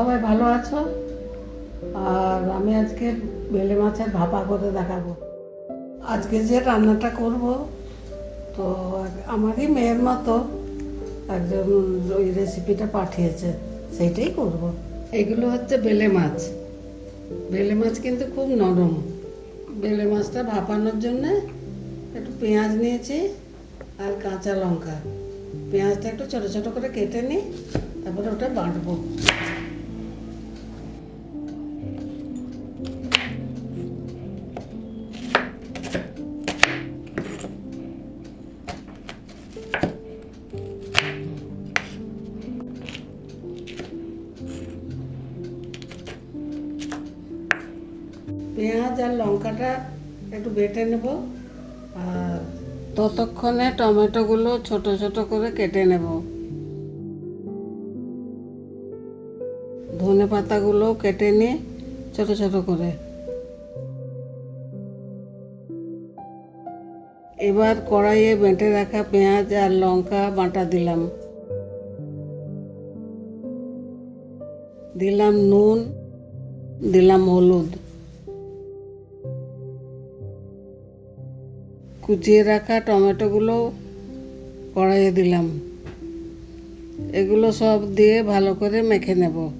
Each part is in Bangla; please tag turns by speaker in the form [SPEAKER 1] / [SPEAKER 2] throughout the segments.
[SPEAKER 1] সবাই ভালো আছো? আর আমি আজকে বেলে মাছের ভাপা করে দেখাবো। আজকে যে রান্নাটা করব, তো আমারই মেয়ের মতো একজন ওই রেসিপিটা পাঠিয়েছে, সেইটাই করব। এগুলো হচ্ছে বেলে মাছ। বেলে মাছ কিন্তু খুব নরম। বেলে মাছটা ভাপানোর জন্য একটু পেঁয়াজ নিয়েছি আর কাঁচা লঙ্কা। পেঁয়াজটা একটু ছোটো ছোটো করে কেটে নিই, তারপরে ওটা বাঁটবো। পেঁয়াজ আর লঙ্কাটা একটু বেটে নেব আর ততক্ষণে টমেটোগুলো ছোট ছোট করে কেটে নেব। ধনে পাতাগুলো কেটে নিয়ে ছোট ছোট করে। এবার কড়াইয়ে বেঁটে রাখা পেঁয়াজ আর লঙ্কা বাটা দিলাম। দিলাম নুন, দিলাম হলুদ। কুচিয়ে রাখা টমেটোগুলো কড়াইয়ে দিলাম। এগুলো সব দিয়ে ভালো করে মেখে নেব।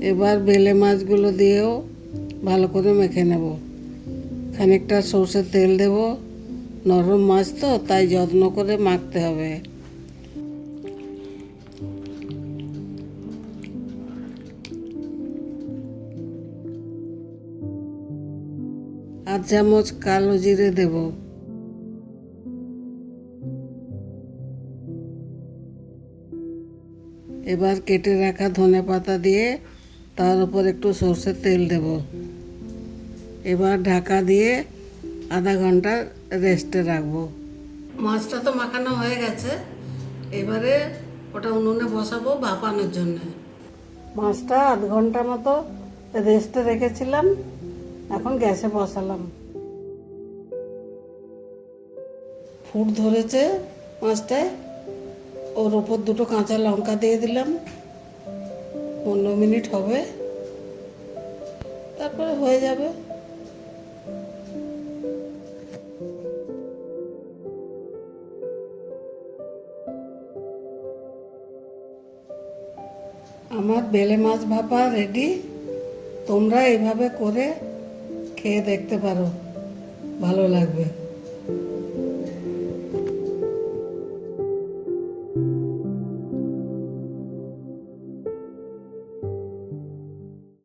[SPEAKER 1] এবার বেলে মাছগুলো দিয়েও ভালো করে মেখে নেব। খানিকটা সর্ষের তেল দেব। নরম মাছ তো, তাই যত্ন করে মাখতে হবে। আধ চামচ কালো জিরে দেব। এবার কেটে রাখা ধনে পাতা দিয়ে তার উপর একটু সর্ষের তেল দেব। এবার ঢাকা দিয়ে আধা ঘণ্টা রেস্টে রাখব। মাছটা তো মাখানো হয়ে গেছে। এবারে ওটা উনুনে বসাবো ভাপানোর জন্য। মাছটা আধ ঘণ্টা মতো রেস্টে রেখেছিলাম, এখন গ্যাসে বসালাম। ফুট ধরেছে মাছটায়। ওর ওপর দুটো কাঁচা লঙ্কা দিয়ে দিলাম। পনেরো মিনিট হবে। তারপরে হয়ে যাবে। আমার বেলে মাছ ভাপা রেডি তোমরা এইভাবে করে খেয়ে দেখতে পারো। ভালো লাগবে।